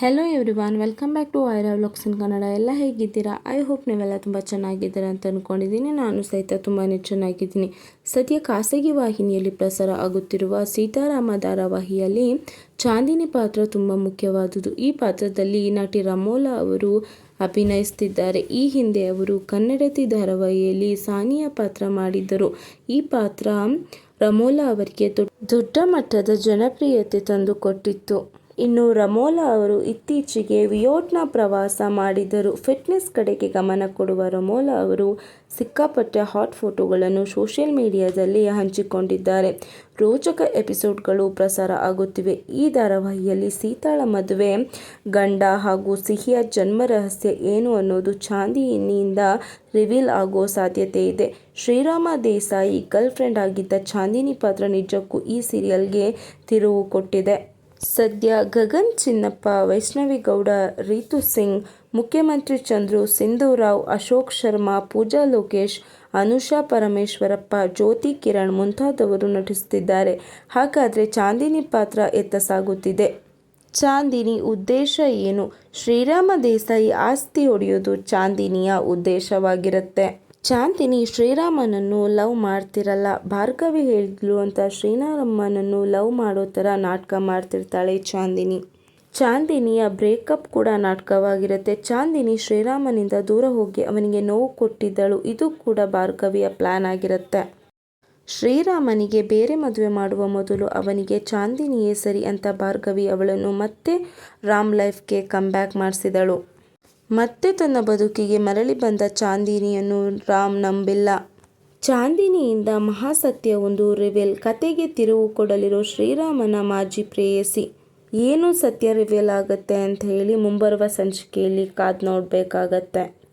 Hello everyone welcome back to Aira vlogs in Kannada ಎಲ್ಲ ಹೇಗಿದ್ದೀರಾ? I hope ನೀವೆಲ್ಲ ತುಂಬ ಚೆನ್ನಾಗಿದ್ದೀರಾ ಅಂತ ಅಂದ್ಕೊಂಡಿದ್ದೀನಿ ನಾನು ಸಹಿತ ತುಂಬಾ ಚೆನ್ನಾಗಿದ್ದೀನಿ. ಸದ್ಯ ಖಾಸಗಿ ವಾಹಿನಿಯಲ್ಲಿ ಪ್ರಸಾರ ಆಗುತ್ತಿರುವ ಸೀತಾರಾಮ ಧಾರಾವಾಹಿಯಲ್ಲಿ ಚಾಂದಿನಿ ಪಾತ್ರ ತುಂಬ ಮುಖ್ಯವಾದುದು. ಈ ಪಾತ್ರದಲ್ಲಿ ನಟಿ ರಮೋಲಾ ಅವರು ಅಭಿನಯಿಸ್ತಿದ್ದಾರೆ. ಈ ಹಿಂದೆ ಅವರು ಕನ್ನಡತಿ ಧಾರಾವಾಹಿಯಲ್ಲಿ ಸಾನಿಯಾ ಪಾತ್ರ ಮಾಡಿದ್ದರು. ಈ ಪಾತ್ರ ರಮೋಲಾ ಅವರಿಗೆ ದೊಡ್ಡ ಮಟ್ಟದ ಜನಪ್ರಿಯತೆ ತಂದುಕೊಟ್ಟಿತ್ತು. ಇನ್ನು ರಮೋಲಾ ಅವರು ಇತ್ತೀಚೆಗೆ ವಿಯೋಟ್ನ ಪ್ರವಾಸ ಮಾಡಿದರು ಫಿಟ್ನೆಸ್ ಕಡೆಗೆ ಗಮನ ಕೊಡುವ ರಮೋಲಾ ಅವರು ಸಿಕ್ಕಾಪಟ್ಟೆ ಹಾಟ್ ಫೋಟೋಗಳನ್ನು ಸೋಷಿಯಲ್ ಮೀಡಿಯಾದಲ್ಲಿ ಹಂಚಿಕೊಂಡಿದ್ದಾರೆ. ರೋಚಕ ಎಪಿಸೋಡ್ಗಳು ಪ್ರಸಾರ ಆಗುತ್ತಿವೆ. ಈ ಧಾರಾವಾಹಿಯಲ್ಲಿ ಸೀತಾಳ ಮದುವೆ, ಗಂಡ ಹಾಗೂ ಸಿಹಿಯ ಜನ್ಮ ರಹಸ್ಯ ಏನು ಅನ್ನೋದು ಚಾಂದಿನಿಯಿಂದ ರಿವೀಲ್ ಆಗೋ ಸಾಧ್ಯತೆ ಇದೆ. ಶ್ರೀರಾಮ ದೇಸಾಯಿ ಗರ್ಲ್ ಫ್ರೆಂಡ್ ಆಗಿದ್ದ ಚಾಂದಿನಿ ಪಾತ್ರ ನಿಜಕ್ಕೂ ಈ ಸೀರಿಯಲ್ಗೆ ತಿರುವು ಕೊಟ್ಟಿದೆ. ಸದ್ಯ ಗಗನ್ ಚಿನ್ನಪ್ಪ ವೈಷ್ಣವಿಗೌಡ ರೀತು ಸಿಂಗ್, ಮುಖ್ಯಮಂತ್ರಿ ಚಂದ್ರು, ಸಿಂಧೂರಾವ್, ಅಶೋಕ್ ಶರ್ಮಾ, ಪೂಜಾ ಲೋಕೇಶ್, ಅನುಷಾ ಪರಮೇಶ್ವರಪ್ಪ, ಜ್ಯೋತಿ ಕಿರಣ್ ಮುಂತಾದವರು ನಟಿಸುತ್ತಿದ್ದಾರೆ. ಹಾಗಾದರೆ ಚಾಂದಿನಿ ಪಾತ್ರ ಎತ್ತ ಸಾಗುತ್ತಿದೆ. ಚಾಂದಿನಿ ಉದ್ದೇಶ ಏನು? ಶ್ರೀರಾಮ ದೇಸಾಯಿ ಆಸ್ತಿ ಹೊಡೆಯೋದು ಚಾಂದಿನಿಯ ಉದ್ದೇಶವಾಗಿರುತ್ತೆ. ಚಾಂದಿನಿ ಶ್ರೀರಾಮನನ್ನು ಲವ್ ಮಾಡ್ತಿರಲ್ಲ. ಭಾರ್ಗವಿ ಹೇಳಿದ್ಲು ಅಂತ ಶ್ರೀರಾಮನನ್ನು ಲವ್ ಮಾಡೋ ಥರ ನಾಟಕ ಮಾಡ್ತಿರ್ತಾಳೆ ಚಾಂದಿನಿ. ಚಾಂದಿನಿಯ ಬ್ರೇಕಪ್ ಕೂಡ ನಾಟಕವಾಗಿರುತ್ತೆ. ಚಾಂದಿನಿ ಶ್ರೀರಾಮನಿಂದ ದೂರ ಹೋಗಿ ಅವನಿಗೆ ನೋವು ಕೊಟ್ಟಿದ್ದಳು. ಇದು ಕೂಡ ಭಾರ್ಗವಿಯ ಪ್ಲ್ಯಾನ್ ಆಗಿರುತ್ತೆ. ಶ್ರೀರಾಮನಿಗೆ ಬೇರೆ ಮದುವೆ ಮಾಡುವ ಮೊದಲು ಅವನಿಗೆ ಚಾಂದಿನಿಯೇ ಸರಿ ಅಂತ ಭಾರ್ಗವಿ ಅವಳನ್ನು ಮತ್ತೆ ರಾಮ್ ಲೈಫ್ಗೆ ಕಮ್ಬ್ಯಾಕ್ ಮಾಡಿಸಿದಳು. ಮತ್ತೆ ತನ್ನ ಬದುಕಿಗೆ ಮರಳಿ ಬಂದ ಚಾಂದಿನಿಯನ್ನು ರಾಮ್ ನಂಬಿಲ್ಲ. ಚಾಂದಿನಿಯಿಂದ ಮಹಾಸತ್ಯ ಒಂದು ರಿವೆಲ್. ಕತೆಗೆ ತಿರುವು ಕೊಡಲಿರೋ ಶ್ರೀರಾಮನ ಮಾಜಿ ಪ್ರೇಯಸಿ. ಏನು ಸತ್ಯ ರಿವೆಲ್ ಆಗುತ್ತೆ ಅಂತ ಹೇಳಿ ಮುಂಬರುವ ಸಂಚಿಕೆಯಲ್ಲಿ ಕಾದು ನೋಡಬೇಕಾಗತ್ತೆ.